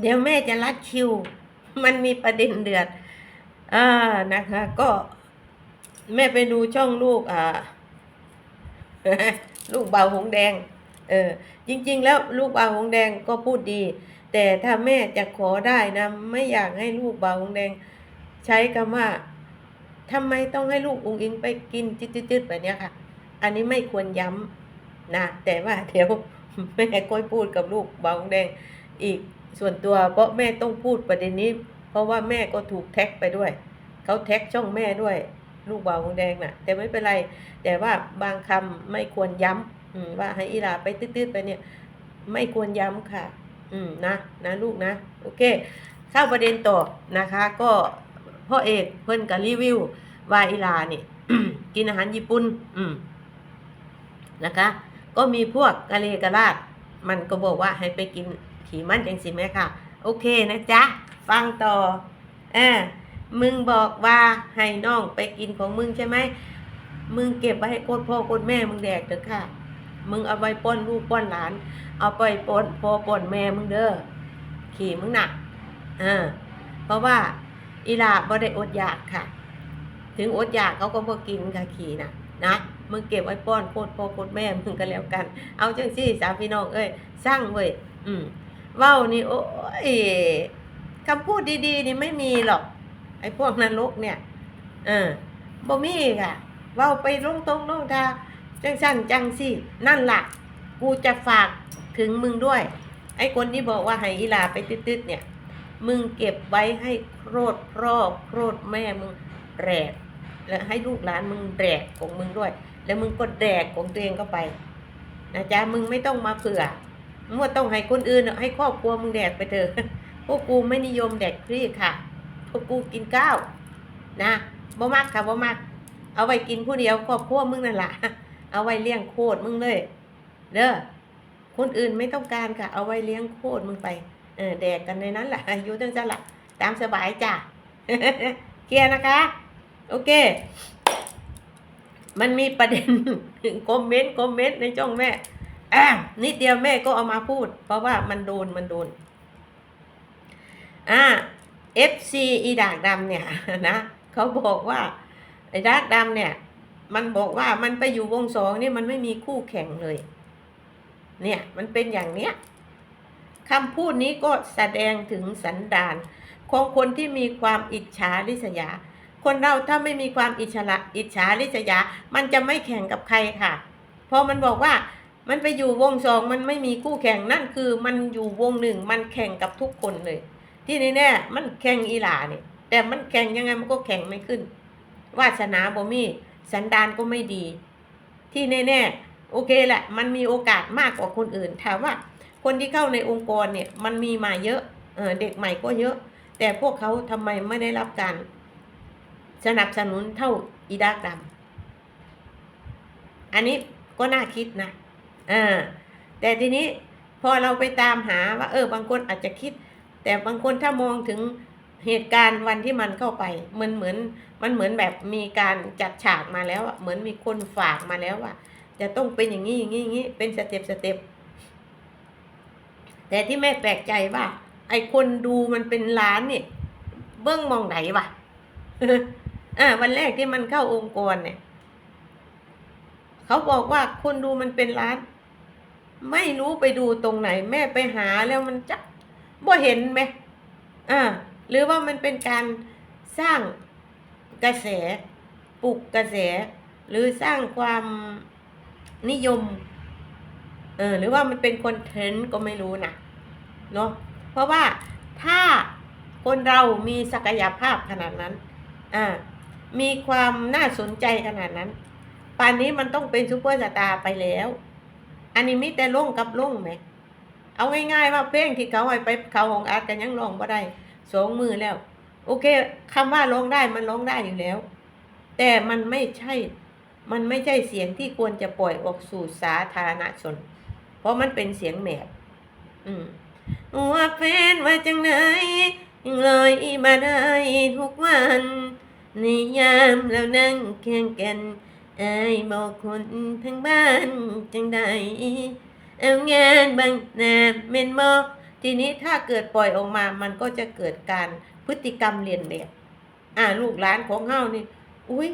เดี๋ยวแม่จะรัดคิว มันมีประเด็นเดือด อ่านะคะ ก็ แม่ไปดูช่องลูกอ่าลูกเบาหงแดง เออ จริง ๆ แล้วลูกเบาหงแดงก็พูดดี แต่ถ้าแม่จะขอได้นะ ไม่อยากให้ลูกเบาหงแดง ใช้คำว่าทำไมต้องให้ลูกอุ้งอิงไปกินจืดๆแบบนี้ค่ะ อันนี้ไม่ควรย้ำนะ แต่ว่าเดี๋ยวแม่ก้อยพูดกับลูกเบาหงแดง อีกส่วนตัวเพราะแม่ต้องพูดประเด็นนี้ เพราะว่าแม่ก็ถูกแท็กไปด้วย เขาแท็กช่องแม่ด้วย ลูกเบาหงแดงน่ะ แต่ไม่เป็นไร แต่ว่าบางคำไม่ควรย้ำอืมว่าให้อีลาไปตืดๆไปเนี่ย ไม่ควรย้ำค่ะ อืมนะนะลูกนะ โอเค เข้าประเด็นต่อนะคะ ก็พ่อเอกเพิ่นกับรีวิวว่าอีลานี่กินอาหารญี่ปุ่น อืมนะคะ ก็มีพวกกะเลกะลาด มันก็บอกว่าให้ไปกิน ขี่มันจังสิแม่ค่ะ โอเคนะจ๊ะ ฟังต่อเออมึงบอกว่าให้น้องไปกินของมึงใช่ไหม มึงเก็บไว้ให้โคตรพ่อโคตรแม่มึงแดกเถอะค่ะ มึงเอาไว้ป้อนลูกป้อนหลาน เอาไปป้อนพ่อป้อนแม่มึงเด้อ ขี่มึงหนักอ่าเพราะว่าอีลาบ่ได้อดอยากค่ะ ถึงอดอยากเขาก็บ่กินค่ะขี่นะนะมึงเก็บไว้ป้อนโคตรพ่อโคตรแม่มึงก็แล้วกัน เอาจังซี่สามพี่น้องเอ้ยสร้างเว้ยอืม เว้านี่โอ้ยคำพูดดีๆ นี่ไม่มีหรอก ไอ้พวกนรกเนี่ย เออบ่มีค่ะเว้าไปลงตรงลงทาจังสั่นจังสินั่นล่ะ กูจะฝากถึงมึงด้วย ไอ้คนที่บอกว่าให้อีหลาไปตืดๆเนี่ย มึงเก็บไว้ให้โครดพ่อโครดแม่มึงแดกแล้วให้ลูกหลานมึงแดกของมึงด้วย แล้วมึงก็แดกของตัวเองเข้าไป นะจ๊ะมึงไม่ต้องมาเผื่อ มึงว่าต้องให้คนอื่นให้ครอบครัวมึงแดกไปเถอะพวกกูไม่นิยมแดกฟรีค่ะพวกกูกินข้าวนะบ่มักค่ะบ่มักเอาไว้กินผู้เดียวครอบครัวมึงนั่นแหละเอาไว้เลี้ยงโคตรมึงเลย เด้อคนอื่นไม่ต้องการค่ะ เอาไว้เลี้ยงโคตรมึงไปเออแดกกันในนั้นแหละอยู่จังซั่นละตามสบายจ้ะเคลียร์นะคะ โอเค มันมีประเด็นคอมเมนต์คอมเมนต์ในช่องแม่ อะนิดเดียวแม่ก็เอามาพูด เพราะว่ามันโดนมันโดน อ่า FC อีดากดำเนี่ยนะเขาบอกว่าไอ้ดากดำเนี่ย มันบอกว่ามันไปอยู่วงสองนี่มันไม่มีคู่แข่งเลย เนี่ยมันเป็นอย่างเนี้ยคำพูดนี้ก็แสดงถึงสันดานของคนที่มีความอิจฉาริษยา คนเราถ้าไม่มีความอิจฉาอิจฉาริษยา มันจะไม่แข่งกับใครค่ะพอมันบอกว่า มันไปอยู่วงสองมันไม่มีคู่แข่งนั่นคือมันอยู่วงหนึ่งมันแข่งกับทุกคนเลย ที่นี่แน่มันแข่งอีหลาเนี่ยแต่มันแข่งยังไงมันก็แข่งไม่ขึ้น วาสนาบ่มีสันดานก็ไม่ดี ที่แน่ๆโอเคแหละมันมีโอกาสมากกว่าคนอื่นถามว่า คนที่เข้าในองค์กรเนี่ยมันมีมาเยอะเออเด็กใหม่ก็เยอะ แต่พวกเขาทำไมไม่ได้รับการสนับสนุนเท่าอีดากดำอันนี้ก็น่าคิดนะ อ่าแต่ทีนี้พอเราไปตามหาว่า เออบางคนอาจจะคิด แต่บางคนถ้ามองถึงเหตุการณ์วันที่มันเข้าไป มันเหมือนมันเหมือนแบบมีการจัดฉากมาแล้วอะเหมือนมีคนฝากมาแล้วว่าจะต้องเป็นอย่างนี้อย่างนี้อย่างนี้เป็นสเต็ปสเต็ปแต่ที่แม่แปลกใจว่า ไอคนดูมันเป็นล้านเนี่ยเบื้องมองไหนวะอ่าวันแรกที่มันเข้าองค์กรเนี่ย เขาบอกว่าคนดูมันเป็นล้าน ไม่รู้ไปดูตรงไหน แม่ไปหาแล้วมันจักบ่เห็นไหมอ่าหรือว่ามันเป็นการสร้างกระแสปลุกกระแส หรือสร้างความนิยมเออหรือว่ามันเป็นคอนเทนต์ก็ไม่รู้นะเนาะเพราะว่าถ้าคนเรามีศักยภาพขนาดนั้นอ่ามีความน่าสนใจขนาดนั้น ป่านนี้มันต้องเป็นซูเปอร์สตาร์ไปแล้ว อันนี้มิแต่ลงกับลงไหม เอาง่ายๆว่าเพลงที่เขาให้ไปเขาของอาร์ตกันยังร้องบ่ได้สองมือแล้ว โอเคคำว่าร้องได้มันร้องได้อยู่แล้ว แต่มันไม่ใช่ มันไม่ใช่เสียงที่ควรจะปล่อยออกสู่สาธารณชน เพราะมันเป็นเสียงแหมบอืมว่าเป็นว่าจังไหนยังลอยมาได้ทุกวัน ในยามเรานั่งแข่งกัน อายบอกคนทั้งบ้านจังใดเอางานบางหนาเม่นบอทีนี้ถ้าเกิดปล่อยออกมา มันก็จะเกิดการพฤติกรรมเรียนแบบ อ่าลูกหลานของเฮานี่ อุ้ย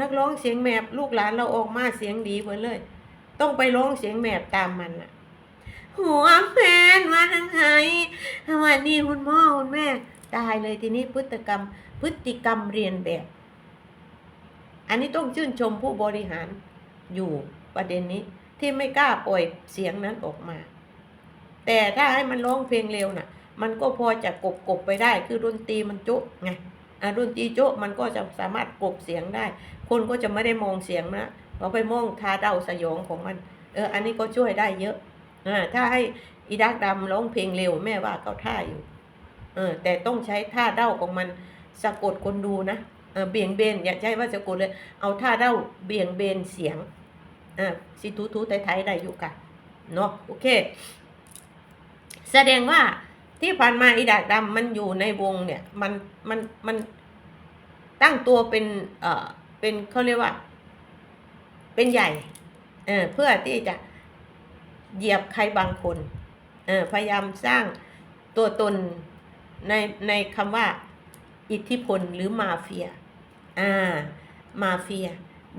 นักร้องเสียงแมบลูกหลานเราออกมาเสียงดีเพิ่นเลย ต้องไปร้องเสียงแมบตามมันน่ะหัวแฟนมาทางไหนวัสดีคุณพ่อคุณแม่ตายเลยทีนี้พฤติกรรม พฤติกรรมเรียนแบบ อันนี้ต้องชื่นชมผู้บริหารอยู่ประเด็นนี้ที่ไม่กล้าปล่อยเสียงนั้นออกมา แต่ถ้าให้มันร้องเพลงเร็วน่ะ มันก็พอจะกบกบไปได้ คือดนตรีมันโจ๊ะไงอะดนตรีโจ๊ะมันก็จะสามารถกบเสียงได้ คนก็จะไม่ได้มองเสียงนะเราไปมองทาเดาสยองของมันเอออันนี้ก็ช่วยได้เยอะอ่าถ้าให้อีดักดำร้องเพลงเร็วแม่ว่าเขาท่าอยู่เออแต่ต้องใช้ท่าเด้าของมันสะกดคนดูนะ เบี่ยงเบนอย่าใช้ว่าสะกดเลย เอาท่าเด้าเบี่ยงเบนเสียงอ่าสิทูทูไทยๆได้อยู่ค่ะเนาะโอเค แสดงว่าที่ผ่านมาอีดักดำมันอยู่ในวงเนี่ย มันมันมันตั้งตัวเป็นเอ่อเป็นเขาเรียกว่า เป็นใหญ่เออเพื่อที่จะเหยียบใครบางคนเออพยายามสร้างตัวตนในในคำว่าอิทธิพลหรือมาเฟีย อ่ามาเฟีย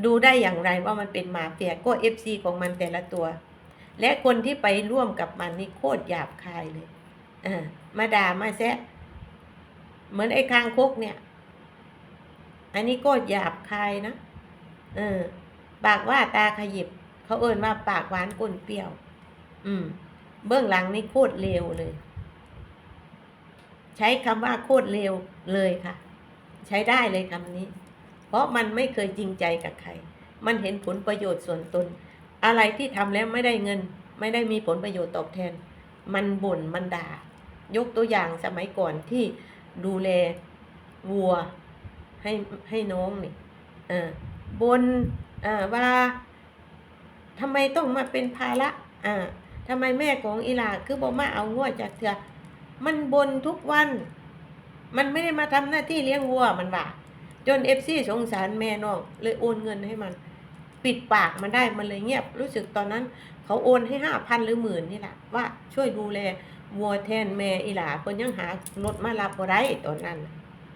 ดูได้อย่างไรว่ามันเป็นมาเฟียก็เอฟซีของมันแต่ละตัว และคนที่ไปร่วมกับมันนี่โคตรหยาบคายเลยอ่ามาด่ามาแซะเหมือนไอ้คางคกเนี่ย อันนี้ก็หยาบคายนะเออปากว่าตาขยิบ เขาเอ่นว่าปากหวานก้นเปรี้ยว อืม เบื้องหลังนี่โคตรเลวเลย ใช้คำว่าโคตรเลวเลยค่ะ ใช้ได้เลยคำนี้ เพราะมันไม่เคยจริงใจกับใคร มันเห็นผลประโยชน์ส่วนตน อะไรที่ทำแล้วไม่ได้เงิน ไม่ได้มีผลประโยชน์ตอบแทน มันบ่นมันด่า ยกตัวอย่างสมัยก่อนที่ดูแลวัวให้ให้น้องนี่เออบนอ่าว่าทำไมต้องมาเป็นภาระอ่าทำไมแม่ของอีหลาคือบอกมาเอางวจากเธอมันบนทุกวัน มันไม่ได้มาทำหน้าที่เลี้ยงวัวมันว่า จนเอฟซีสงสารแม่น้องเลยโอนเงินให้มัน ปิดปากมันได้มันเลยเงียบ รู้สึกตอนนั้น เขาโอนให้ห้าพันหรือหมื่นนี่แหละว่าช่วยดูแลวัวแทนแม่อีหลาเพิ่นยังหารถมารับบ่ได้ตอนนั้น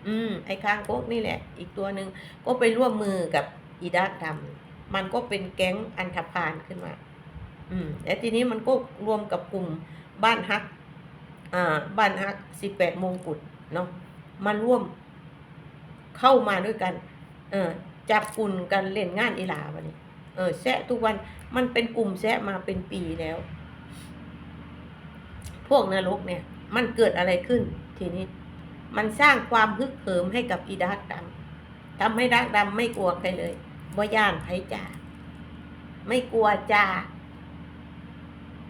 อืม ไอ้คางคกนี่แหละ อีกตัวหนึ่งก็ไปร่วมมือกับอีดักดำมันก็เป็นแก๊งอันธพาลขึ้นมา อืมและทีนี้มันก็รวมกับกลุ่มบ้านฮัก อ่า บ้านฮักสิบแปดมงกุฎเนาะมาร่วม เข้ามาด้วยกัน เออจับกลุ่นกันเล่นงานอีหลาวันนี้ เออแซะทุกวันมันเป็นกลุ่มแซะมาเป็นปีแล้ว พวกนรกเนี่ย มันเกิดอะไรขึ้น ทีนี้ มันสร้างความฮึกเหิมให้กับอีดักดำทำให้ดักดำไม่กลัวใครเลยบ่ย่านไผจ่าไม่กลัวจ่า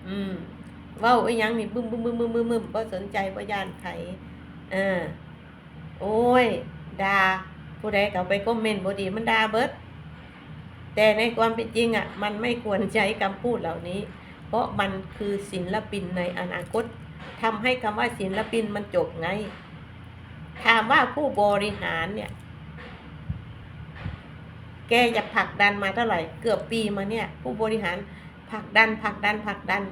อืมเว้าไอ้ยังนี่บึ้มบึ้มบึ้มบึ้มบึ้มบึ้มบ่สนใจบ่ย่านไผเออโอ้ย ด่าผู้ใดเขาไปคอมเมนต์บ่ดีมันด่าเบิด แต่ในความเป็นจริงอะ มันไม่ควรใช้คำพูดเหล่านี้ เพราะมันคือศิลปินในอนาคตทำให้คำว่าศิลปินมันจบไง ถามว่าผู้บริหารเนี่ย แกจะผลักดันมาเท่าไหร่ เกือบปีมาเนี่ย ผู้บริหารผลักดันผลักดันผลักดัน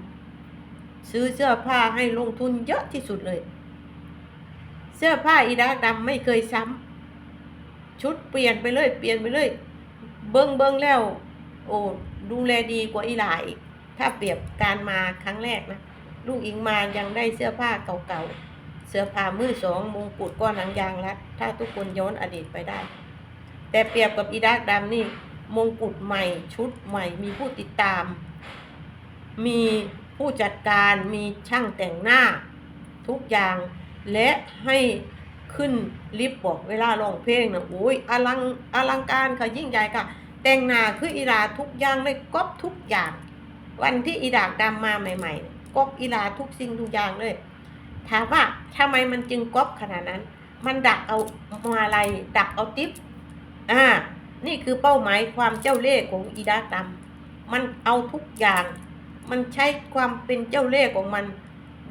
ซื้อเสื้อผ้าให้ลงทุนเยอะที่สุดเลย เสื้อผ้าอีดาดำไม่เคยซ้ำ ชุดเปลี่ยนไปเลยเปลี่ยนไปเลย เบิ้งเบิ้งแล้ว โอ้ดูแลดีกว่าอีหลาอีกถ้าเปรียบการมาครั้งแรกนะลูกอิงมายังได้เสื้อผ้าเก่าๆเสื้อผ้ามือสองมงกุฎก้อนหนังยางรัดถ้าทุกคนย้อนอดีตไปได้ แต่เปรียบกับอีดากดำนี่มงกุฎใหม่ชุดใหม่ มีผู้ติดตาม มีผู้จัดการมีช่างแต่งหน้า ทุกอย่างและให้ ขึ้นลิฟต์บอกเวลาร้องเพลงนะโอ้ยอลังอลังการค่ะยิ่งใหญ่ค่ะ แต่งหน้าคืออีลาทุกอย่างเลยก๊อปทุกอย่าง วันที่อีดากดำมาใหม่ๆก๊อปอีลาทุกสิ่งทุกอย่างเลย ถามว่าทำไมมันจึงก๊อปขนาดนั้น มันดักเอามาอะไรดักเอาติ๊บอ่านี่คือเป้าหมายความเจ้าเล่ห์ของอีดากดำมันเอาทุกอย่าง มันใช้ความเป็นเจ้าเล่ห์ของมัน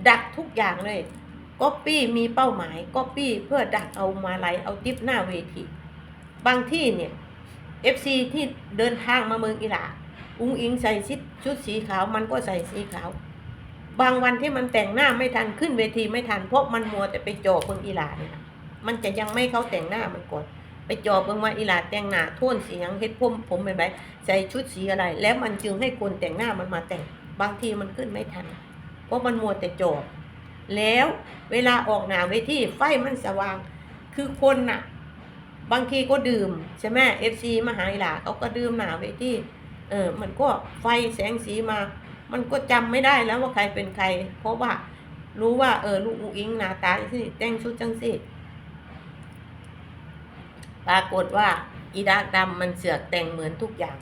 ดักทุกอย่างเลย ก๊อปปี้มีเป้าหมายก๊อปปี้เพื่อดักเอามาอะไรเอาติ๊บหน้าเวที บางที่เนี่ย FC ที่เดินทางมาเมืองอิหร่านอุ้งอิงใส่ชุดชุดสีขาวมันก็ใส่สีขาว บางวันที่มันแต่งหน้าไม่ทันขึ้นเวทีไม่ทันเพราะมันมัวแต่ไปจ่อเบิ่งอีหลาเนี่ยมันจะยังไม่เขาแต่งหน้ามันก่อนไปจ่อเบิ่งว่าอีหลาแต่งหน้าท่นเสียงเฮ็ดผมผมเป็นไรใส่ชุดสีอะไร แล้วมันจึงให้คนแต่งหน้ามันมาแต่ง บางทีมันขึ้นไม่ทัน เพราะมันมัวแต่จ่อ แล้วเวลาออกหนาเวทีไฟมันสว่าง คือคนน่ะ บางทีก็ดื่มใช่ไหมเอฟซีมหาอีหลาเขาก็ดื่มหนาเวทีเออ มันก็ไฟแสงสีมา มันก็จำไม่ได้แล้วว่าใครเป็นใคร เพราะว่ารู้ว่า เออ ลูกอุ๋งอิงหน้าตาสิแต่งชุดจังสิปรากฏว่า อีดาดำมันเสือกแต่งเหมือนทุกอย่าง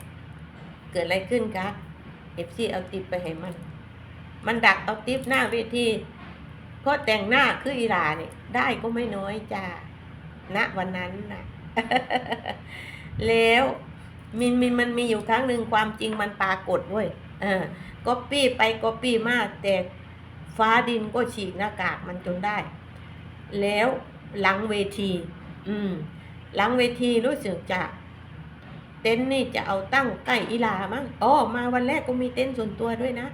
เกิดอะไรขึ้นคะเอฟซีเอาติปไปให้มัน มันดักเอาติปหน้าเวที เพราะแต่งหน้าคืออีหลาเนี่ยได้ก็ไม่น้อยจ้าณวันนั้นนะแล้วมินมินมันมีอยู่ครั้งหนึ่งความจริงมันปรากฏเว้ยเออก็ปี้ไปก็ปี้มาแต่ฟ้าดินก็ฉีกหน้ากากมันจนได้ แล้วหลังเวที อืม หลังเวทีรู้สึกจะเต็นท์นี่จะเอาตั้งใกล้อีลามั้งอ๋อมาวันแรกก็มีเต็นท์ส่วนตัวด้วยนะ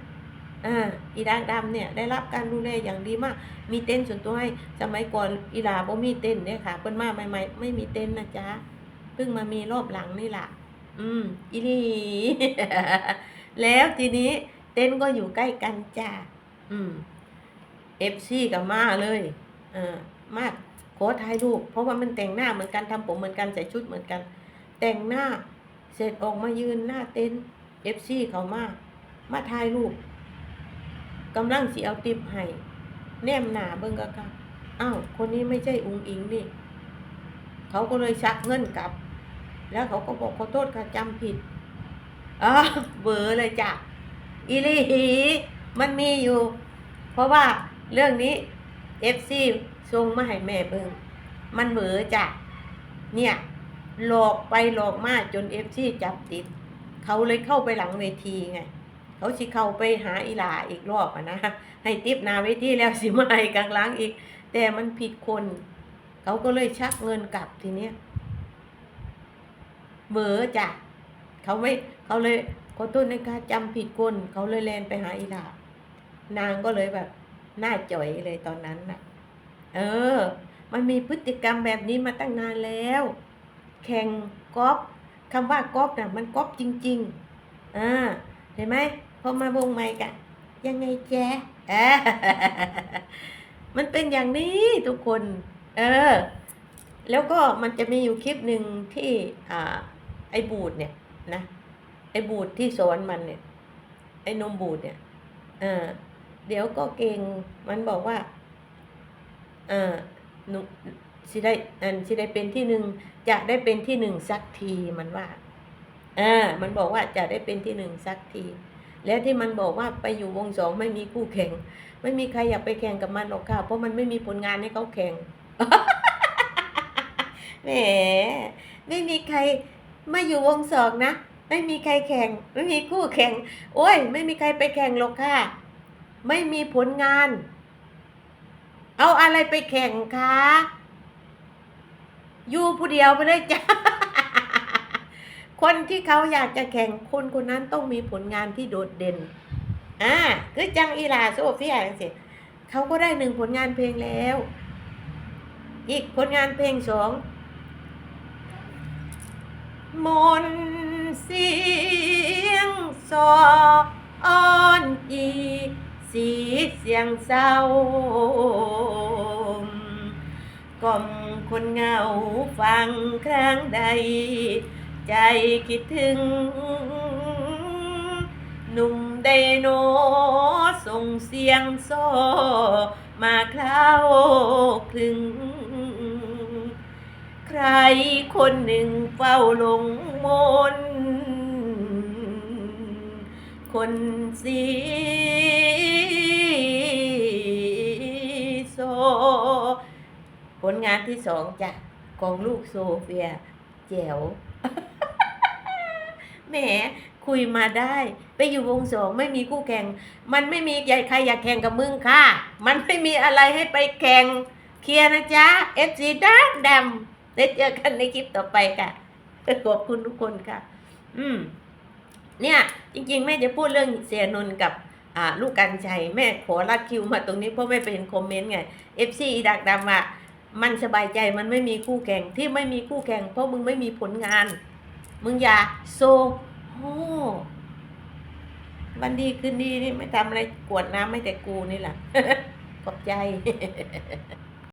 อีดางดำเนี่ยได้รับการดูแลอย่างดีมาก มีเต็นส่วนตัวให้สมัยก่อนอีหลาบ่มีเต็นเนี่ยค่ะเพิ่นมาใหม่ๆไม่มีเต็นนะจ๊ะเพิ่งมามีรอบหลังนี่แหละอืมอีหลีแล้วทีนี้เต็นก็อยู่ใกล้กันจ้าอืมเอฟซีกับมาเลยเออมากขอถ่ายรูปเพราะว่ามันแต่งหน้าเหมือนกันทำผมเหมือนกันใส่ชุดเหมือนกัน แต่งหน้าเสร็จออกมายืนหน้าเต็นเอฟซีเขามามาถ่ายรูป กำลังสิเอาติปให้แนมหนาเบิ่งก็ค่ะอ้าวคนนี้ไม่ใช่อุงอิงนี่ เขาก็เลยชักเงินกลับ แล้วเขาก็บอกขอโทษค่ะจำผิดอ้าเบอร์เลยจ้ะอีลีหีมันมีอยู่ เพราะว่าเรื่องนี้เอฟซีส่งมาให้แม่เบิ่งมันเบอร์จ้ะเนี่ย หลอกไปหลอกมาจนเอฟซีจับติด เขาเลยเข้าไปหลังเวทีไง เขาสิเข้าไปหาอีหลาอีกรอบอะนะ ให้ติปนาเวทีแล้วสิมาให้กลางล้างอีก แต่มันผิดคน เขาก็เลยชักเงินกลับทีเนี้ยเบอร์จ้ะเขาไม่เขาเลยขอโทษนะคะจำผิดคนเขาเลยแลนไปหาอีหลานางก็เลยแบบหน้าจ่อยเลยตอนนั้นน่ะ เออ มันมีพฤติกรรมแบบนี้มาตั้งนานแล้ว แข่งกอฟคำว่ากอฟน่ะ มันกอฟจริง ๆ อ่า เห็นไหม พอมาวงใหม่กะยังไงแจ๊ะมันเป็นอย่างนี้ทุกคน เออ แล้วก็มันจะมีอยู่คลิปหนึ่งที่อ่าไอ้บูดเนี่ยนะไอ้บูดที่สอนมันเนี่ย ไอ้นมบูดเนี่ยเออเดี๋ยวก็เก่งมันบอกว่าเออหนูสิได้อันสิได้เป็นที่หนึ่งจะได้เป็นที่หนึ่งสักทีมันว่าอ่ามันบอกว่าจะได้เป็นที่หนึ่งสักที และที่มันบอกว่าไปอยู่วงสองไม่มีคู่แข่ง ไม่มีใครอยากไปแข่งกับมันหรอกค่ะ เพราะมันไม่มีผลงานให้เขาแข่งแหมไม่มีใครมาอยู่วงสองนะไม่มีใครแข่ง ไม่มีคู่แข่ง โอ้ย ไม่มีใครไปแข่งหรอกค่ะ ไม่มีผลงาน เอาอะไรไปแข่งคะอยู่ผู้เดียวไปเลยจ้า คนที่เขาอยากจะแข่งคนคนนั้นต้องมีผลงานที่โดดเด่น อ่าคือจังอีลาโซเฟียจังสิเขาก็ได้หนึ่งผลงานเพลงแล้ว อีกผลงานเพลงสองมนเสียงซอออนอีสีเสียงเศร้ากล่อมคนเงาฟังครั้งใด ใจคิดถึง หนุ่มไดโนส่งเสียงโซ มาคราวคลึง ใครคนหนึ่งเฝ้าหลงมน คนสีโซ ผลงานที่สองจ้ะของลูกโซเฟียแจ๋ว แหมคุยมาได้ ไปอยู่วงสองไม่มีคู่แข่ง มันไม่มีใครอยากแข่งกับมึงค่ะ มันไม่มีอะไรให้ไปแข่งเคลียร์นะจ๊ะเอฟซีดักดำได้เจอกันในคลิปต่อไปค่ะขอบคุณทุกคนค่ะ อืม เนี่ย จริง ๆ แม่จะพูดเรื่องเสียนนกับอ่าลูกกันชัยแม่ขอรักคิวมาตรงนี้เพราะแม่ไปเห็นคอมเมนต์ไงเอฟซีดักดำอะมันสบายใจมันไม่มีคู่แข่งที่ไม่มีคู่แข่งเพราะมึงไม่มีผลงาน มึงอย่าโซโหวันดีคืนดีนี่ไม่ทำอะไรกวดน้ำไม่แต่กูนี่แหละขอบใจ